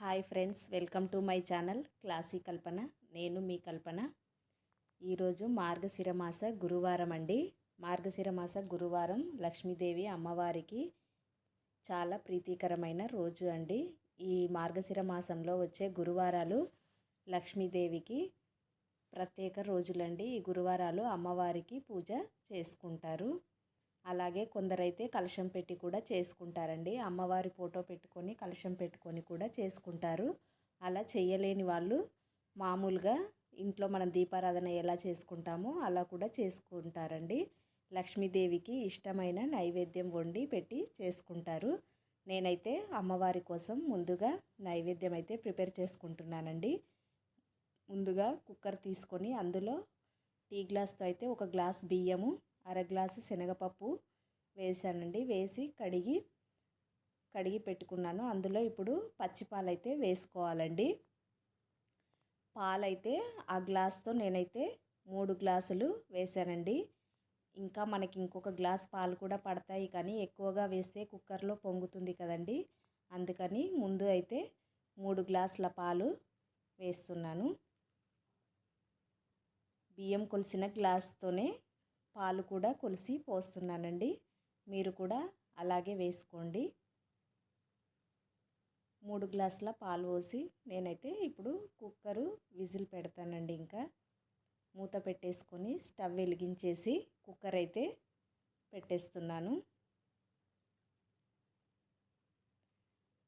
Hi friends welcome to my channel classy Kalpana. నేను మీ కల్పన. ఈరోజు మార్గశిర మాస గురువారం అండి. మార్గశిర మాస గురువారం లక్ష్మీదేవి అమ్మవారికి చాలా ప్రీతికరమైన రోజు అండి. ఈ మార్గశిర మాసంలో వచ్చే గురువారాలు లక్ష్మీదేవికి ప్రత్యేక రోజులండి. ఈ గురువారాలు అమ్మవారికి పూజ చేసుకుంటారు. అలాగే కొందరైతే కలశం పెట్టి కూడా చేసుకుంటారండి. అమ్మవారి ఫోటో పెట్టుకొని కలశం పెట్టుకొని కూడా చేసుకుంటారు. అలా చేయలేని వాళ్ళు మామూలుగా ఇంట్లో మనం దీపారాధన ఎలా చేసుకుంటామో అలా కూడా చేసుకుంటారండి. లక్ష్మీదేవికి ఇష్టమైన నైవేద్యం వండి పెట్టి చేసుకుంటారు. నేనైతే అమ్మవారి కోసం ముందుగా నైవేద్యం అయితే ప్రిపేర్ చేసుకుంటున్నానండి. ముందుగా కుక్కర్ తీసుకొని అందులో టీ గ్లాస్తో అయితే ఒక గ్లాస్ బియ్యము అర గ్లాసు శనగపప్పు వేసానండి. వేసి కడిగి కడిగి పెట్టుకున్నాను. అందులో ఇప్పుడు పచ్చిపాలైతే వేసుకోవాలండి. పాలైతే ఆ గ్లాస్తో నేనైతే మూడు గ్లాసులు వేసానండి. ఇంకా మనకి ఇంకొక గ్లాస్ పాలు కూడా పడతాయి కానీ ఎక్కువగా వేస్తే కుక్కర్లో పొంగుతుంది కదండి. అందుకని ముందు అయితే మూడు గ్లాసుల పాలు వేస్తున్నాను. బియ్యం కొలిసిన గ్లాస్తోనే పాలు కూడా కొలిసి పోస్తున్నానండి. మీరు కూడా అలాగే వేసుకోండి. మూడు గ్లాసుల పాలు పోసి నేనైతే ఇప్పుడు కుక్కరు విజిల్ పెడతానండి ఇంకా. మూత పెట్టేసుకొని స్టవ్ వెలిగించేసి కుక్కర్ అయితే పెట్టేస్తున్నాను.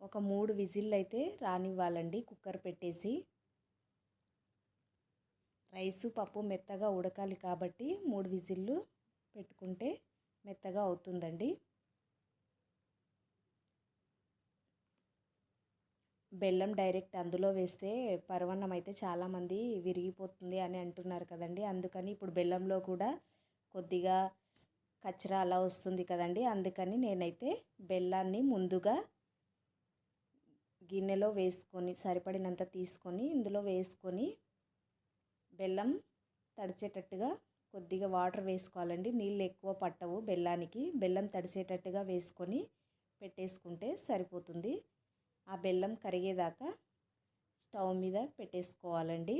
ఒక మూడు విజిల్ అయితే రానివ్వాలండి కుక్కర్ పెట్టేసి. రైసు పప్పు మెత్తగా ఉడకాలి కాబట్టి మూడు విజిల్లు పెట్టుకుంటే మెత్తగా అవుతుందండి. బెల్లం డైరెక్ట్ అందులో వేస్తే పరవన్నం అయితే చాలామంది విరిగిపోతుంది అని అంటున్నారు కదండి. అందుకని ఇప్పుడు బెల్లంలో కూడా కొద్దిగా కచ్చరా అలా వస్తుంది కదండి. అందుకని నేనైతే బెల్లాన్ని ముందుగా గిన్నెలో వేసుకొని సరిపడినంత తీసుకొని ఇందులో వేసుకొని బెల్లం తడిచేటట్టుగా కొద్దిగా వాటర్ వేసుకోవాలండి. నీళ్ళు ఎక్కువ పట్టవు బెల్లానికి. బెల్లం తడిసేటట్టుగా వేసుకొని పెట్టేసుకుంటే సరిపోతుంది. ఆ బెల్లం కరిగేదాకా స్టవ్ మీద పెట్టేసుకోవాలండి.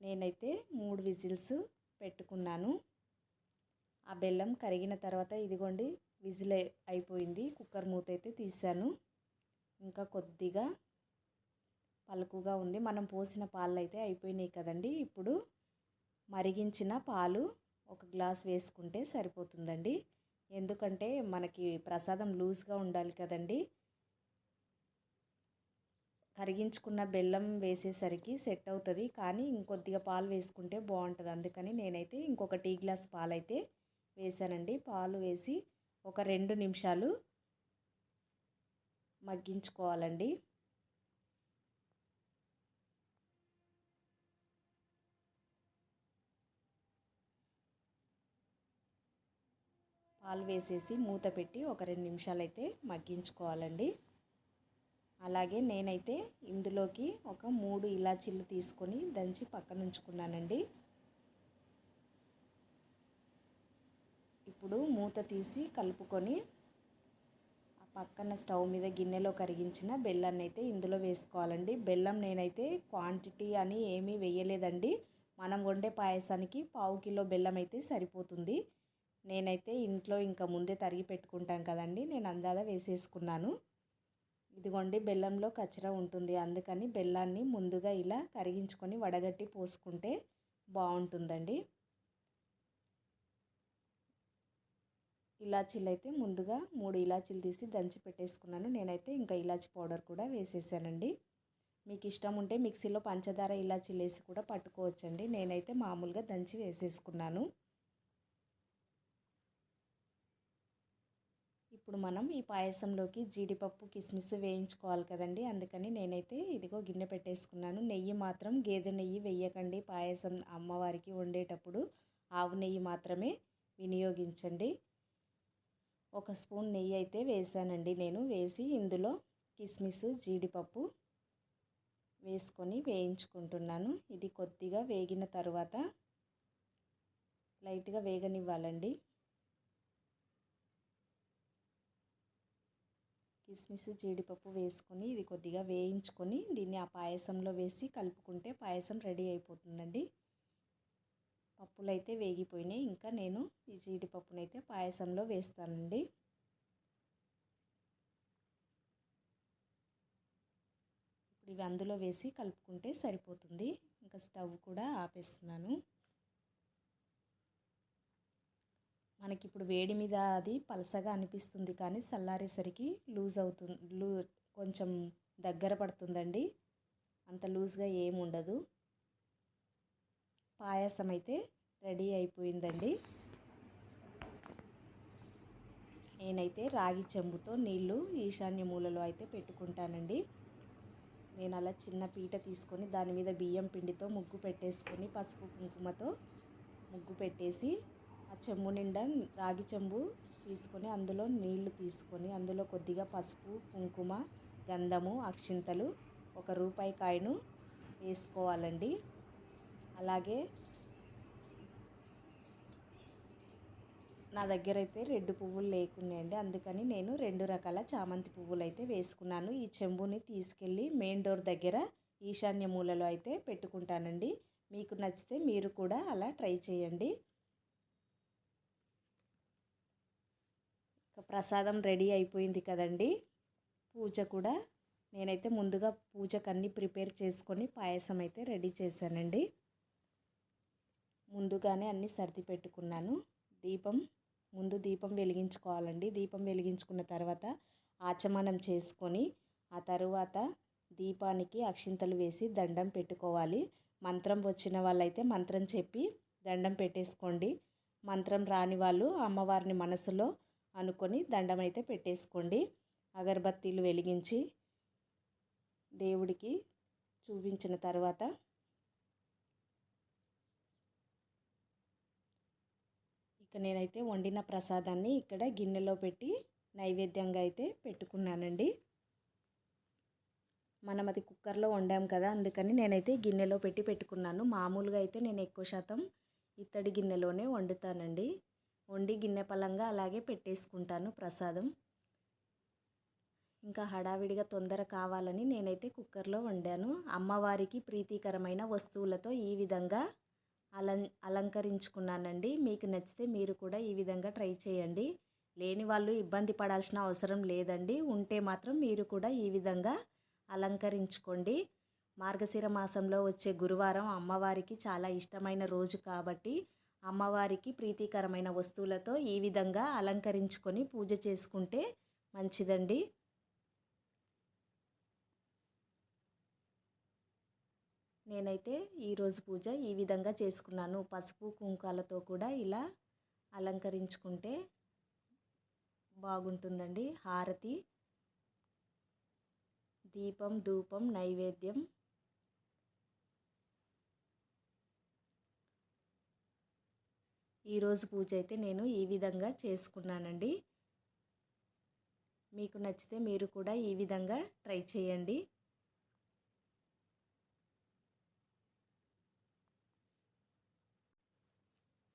నేనైతే మూడు విజిల్స్ పెట్టుకున్నాను. ఆ బెల్లం కరిగిన తర్వాత ఇదిగోండి విజిల్ అయిపోయింది. కుక్కర్ మూత అయితే తీసాను ఇంకా కొద్దిగా పలుకుగా ఉంది. మనం పోసిన పాలు అయితే అయిపోయినాయి కదండి. ఇప్పుడు మరిగించిన పాలు ఒక గ్లాస్ వేసుకుంటే సరిపోతుందండి. ఎందుకంటే మనకి ప్రసాదం లూజ్గా ఉండాలి కదండి. కరిగించుకున్న బెల్లం వేసేసరికి సెట్ అవుతుంది. కానీ ఇంకొద్దిగా పాలు వేసుకుంటే బాగుంటుంది. అందుకని నేనైతే ఇంకొక టీ గ్లాస్ పాలు అయితే వేసానండి పాలు వేసి ఒక రెండు నిమిషాలు మగ్గించుకోవాలండి. పాలు వేసేసి మూత పెట్టి ఒక రెండు నిమిషాలు అయితే మగ్గించుకోవాలండి. అలాగే నేనైతే ఇందులోకి ఒక మూడు ఇలాచీలు తీసుకొని దంచి పక్కన ఉంచుకున్నానండి ఇప్పుడు మూత తీసి కలుపుకొని ఆ పక్కన స్టవ్ మీద గిన్నెలో కరిగించిన బెల్లాన్ని అయితే ఇందులో వేసుకోవాలండి. బెల్లం నేనైతే క్వాంటిటీ అని ఏమీ వేయలేదండి. మనం వండే పాయసానికి పావు కిలో బెల్లం అయితే సరిపోతుంది. నేనైతే ఇంట్లో ఇంకా ముందే తరిగి పెట్టుకుంటాం కదండి. నేను అందాద వేసేసుకున్నాను. ఇదిగోండి బెల్లంలో కచ్చర ఉంటుంది. అందుకని బెల్లాన్ని ముందుగా ఇలా కరిగించుకొని వడగట్టి పోసుకుంటే బాగుంటుందండి. ఇలాచీలు అయితే ముందుగా మూడు ఇలాచీలు తీసి దంచి పెట్టేసుకున్నాను. నేనైతే ఇంకా ఇలాచీ పౌడర్ కూడా వేసేసానండి. మీకు ఇష్టం ఉంటే మిక్సీలో పంచదార ఇలాచీలు వేసి కూడా పట్టుకోవచ్చండి. నేనైతే మామూలుగా దంచి వేసేసుకున్నాను. ఇప్పుడు మనం ఈ పాయసంలోకి జీడిపప్పు కిస్మిస్ వేయించుకోవాలి కదండి. అందుకని నేనైతే ఇదిగో గిన్నె పెట్టేసుకున్నాను. నెయ్యి మాత్రం గేదె నెయ్యి వేయకండి. పాయసం అమ్మవారికి వండేటప్పుడు ఆవు నెయ్యి మాత్రమే వినియోగించండి. ఒక స్పూన్ నెయ్యి అయితే వేసానండి నేను. వేసి ఇందులో కిస్మిస్ జీడిపప్పు వేసుకొని వేయించుకుంటున్నాను. ఇది కొద్దిగా వేగిన తర్వాత లైట్గా వేగనివ్వాలండి. కిస్మిస్ జీడిపప్పు వేసుకొని ఇది కొద్దిగా వేయించుకొని దీన్ని ఆ పాయసంలో వేసి కలుపుకుంటే పాయసం రెడీ అయిపోతుందండి. పప్పులు అయితే వేగిపోయినాయి. ఇంకా నేను ఈ జీడిపప్పునైతే పాయసంలో వేస్తానండి. ఇప్పుడు ఇవి అందులో వేసి కలుపుకుంటే సరిపోతుంది. ఇంకా స్టవ్ కూడా ఆపేస్తున్నాను. మనకి ఇప్పుడు వేడి మీద అది పలసగా అనిపిస్తుంది కానీ చల్లారేసరికి లూజ్ అవుతుంది లూ కొంచెం దగ్గర పడుతుందండి. అంత లూజ్గా ఏముండదు పాయసం అయితే రెడీ అయిపోయిందండి. నేనైతే రాగి చెంబుతో నీళ్ళు ఈశాన్య మూలలో అయితే పెట్టుకుంటానండి. నేను అలా చిన్న పీట తీసుకొని దాని మీద బియ్యం పిండితో ముగ్గు పెట్టేసుకొని పసుపు కుంకుమతో ముగ్గు పెట్టేసి ఆ చెంబు నిండా రాగి చెంబు తీసుకొని అందులో నీళ్ళు తీసుకొని అందులో కొద్దిగా పసుపు కుంకుమ గంధము అక్షింతలు ఒక రూపాయి కాయను వేసుకోవాలండి. అలాగే నా దగ్గర అయితే రెడ్ పువ్వులు లేకున్నాయండి అందుకని నేను రెండు రకాల చామంతి పువ్వులు అయితే వేసుకున్నాను. ఈ చెంబుని తీసుకెళ్ళి మెయిన్ డోర్ దగ్గర ఈశాన్య మూలలో అయితే పెట్టుకుంటానండి. మీకు నచ్చితే మీరు కూడా అలా ట్రై చేయండి. ప్రసాదం రెడీ అయిపోయింది కదండి. పూజ కూడా నేనైతే ముందుగా పూజకు అన్నీ ప్రిపేర్ చేసుకొని పాయసం అయితే రెడీ చేశానండి. ముందుగానే అన్నీ సర్ది పెట్టుకున్నాను. దీపం ముందు దీపం వెలిగించుకోవాలండి. దీపం వెలిగించుకున్న తర్వాత ఆచమనం చేసుకొని ఆ తరువాత దీపానికి అక్షింతలు వేసి దండం పెట్టుకోవాలి. మంత్రం వచ్చిన వాళ్ళైతే మంత్రం చెప్పి దండం పెట్టేసుకోండి. మంత్రం రాని వాళ్ళు అమ్మవారిని మనసులో అనుకొని దండం అయితే పెట్టేసుకోండి. అగరబత్తీలు వెలిగించి దేవుడికి చూపించిన తర్వాత ఇక నేనైతే వండిన ప్రసాదాన్ని ఇక్కడ గిన్నెలో పెట్టి నైవేద్యంగా అయితే పెట్టుకున్నానండి. మనం అది కుక్కర్లో వండాం కదా అందుకని నేనైతే గిన్నెలో పెట్టి పెట్టుకున్నాను. మామూలుగా అయితే నేను ఎక్కువ శాతం ఇత్తడి గిన్నెలోనే వండుతానండి. వండి గిన్నె పలంగా అలాగే పెట్టేసుకుంటాను ప్రసాదం. ఇంకా హడావిడిగా తొందర కావాలని నేనైతే కుక్కర్లో వండాను. అమ్మవారికి ప్రీతికరమైన వస్తువులతో ఈ విధంగా అలం అలంకరించుకున్నానండి. మీకు నచ్చితే మీరు కూడా ఈ విధంగా ట్రై చేయండి. లేని వాళ్ళు ఇబ్బంది పడాల్సిన అవసరం లేదండి. ఉంటే మాత్రం మీరు కూడా ఈ విధంగా అలంకరించుకోండి. మార్గశిర మాసంలో వచ్చే గురువారం అమ్మవారికి చాలా ఇష్టమైన రోజు కాబట్టి అమ్మవారికి ప్రీతికరమైన వస్తువులతో ఈ విధంగా అలంకరించుకొని పూజ చేసుకుంటే మంచిదండి. నేనైతే ఈరోజు పూజ ఈ విధంగా చేసుకున్నాను. పసుపు కుంకాలతో కూడా ఇలా అలంకరించుకుంటే బాగుంటుందండి. హారతి దీపం ధూపం నైవేద్యం ఈరోజు పూజ అయితే నేను ఈ విధంగా చేసుకున్నానండి. మీకు నచ్చితే మీరు కూడా ఈ విధంగా ట్రై చేయండి.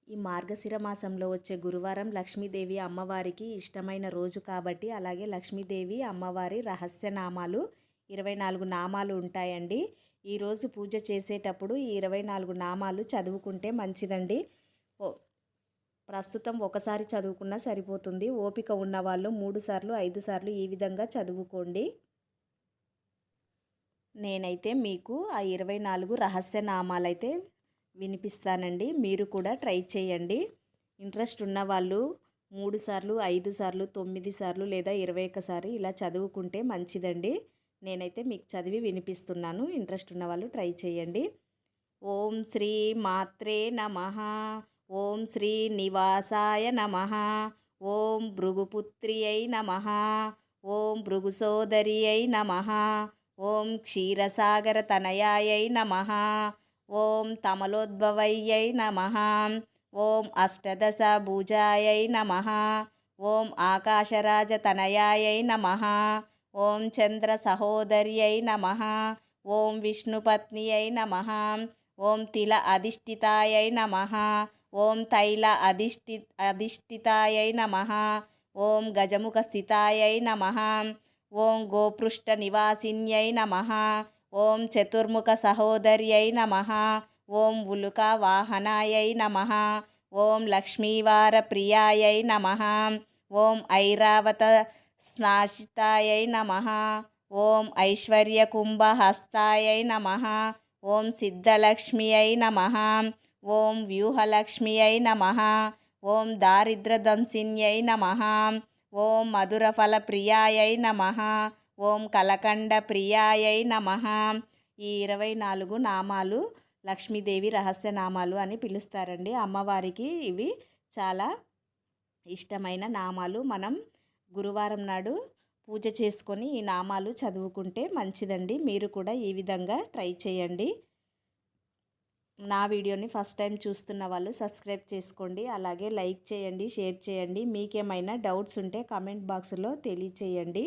ఈ మార్గశిర మాసంలో వచ్చే గురువారం లక్ష్మీదేవి అమ్మవారికి ఇష్టమైన రోజు కాబట్టి అలాగే లక్ష్మీదేవి అమ్మవారి రహస్యనామాలు ఇరవై నాలుగు నామాలు ఉంటాయండి. ఈరోజు పూజ చేసేటప్పుడు ఈ ఇరవై నాలుగు నామాలు చదువుకుంటే మంచిదండి. ప్రస్తుతం ఒకసారి చదువుకున్నా సరిపోతుంది. ఓపిక ఉన్నవాళ్ళు మూడు సార్లు ఐదు సార్లు ఈ విధంగా చదువుకోండి. నేనైతే మీకు ఆ ఇరవై నాలుగు రహస్య నామాలైతే వినిపిస్తానండి. మీరు కూడా ట్రై చేయండి. ఇంట్రెస్ట్ ఉన్నవాళ్ళు మూడు సార్లు ఐదు సార్లు తొమ్మిది సార్లు లేదా ఇరవై ఒక్కసారి ఇలా చదువుకుంటే మంచిదండి. నేనైతే మీకు చదివి వినిపిస్తున్నాను. ఇంట్రెస్ట్ ఉన్న వాళ్ళు ట్రై చేయండి. ఓం శ్రీ మాత్రే నమ. ఓం శ్రీ నివాసాయ నమ. ఓం భృగుపుత్రి అయి నమ. ఓం భృగుసోదరి అయి నమ. ఓం క్షీరసాగర తనయాయ నమ. ఓం తమలోద్భవయ్యై నమ. ఓం అష్టదశ భుజాయై నమ. ఓం ఆకాశరాజతనయాయై నమ. ఓం చంద్ర సహోదర్యై నమ. ఓం విష్ణుపత్నియై నమ. ఓం తిల అధిష్ఠితాయై నమ. ఓం తైల అధిష్ఠి అధిష్ఠితాయై నమ. ఓం గజముఖ స్థితాయై నమ. ఓం గోపృష్ఠ నివాసిన్యై నమ. ఓం చతుర్ముఖ సహోదర్యై నమ. ఓం ఉలుక వాహనాయై నమ. ఓం లక్ష్మీవార ప్రియాయై నమ. ఓం ఐరావత స్నాశితాయై నమ. ఓం ఐశ్వర్యకుంభహస్తాయై నమ. ఓం సిద్ధలక్ష్మి అయి నమ. ఓం వ్యూహలక్ష్మ్యై నమ. ఓం దారిద్రధ్వంసిన్యై నమ. ఓం మధురఫల ప్రియాయై నమ. ఓం కలకండ ప్రియాయై నమ. ఈ ఇరవై నాలుగు నామాలు లక్ష్మీదేవి రహస్య నామాలు అని పిలుస్తారండి. అమ్మవారికి ఇవి చాలా ఇష్టమైన నామాలు. మనం గురువారం నాడు పూజ చేసుకొని ఈ నామాలు చదువుకుంటే మంచిదండి. మీరు కూడా ఈ విధంగా ట్రై చేయండి. నా వీడియోని ఫస్ట్ టైం చూస్తున్న వాళ్ళు సబ్స్క్రైబ్ చేసుకోండి. అలాగే లైక్ చేయండి షేర్ చేయండి. మీకేమైనా డౌట్స్ ఉంటే కామెంట్ బాక్స్లో తెలియచేయండి.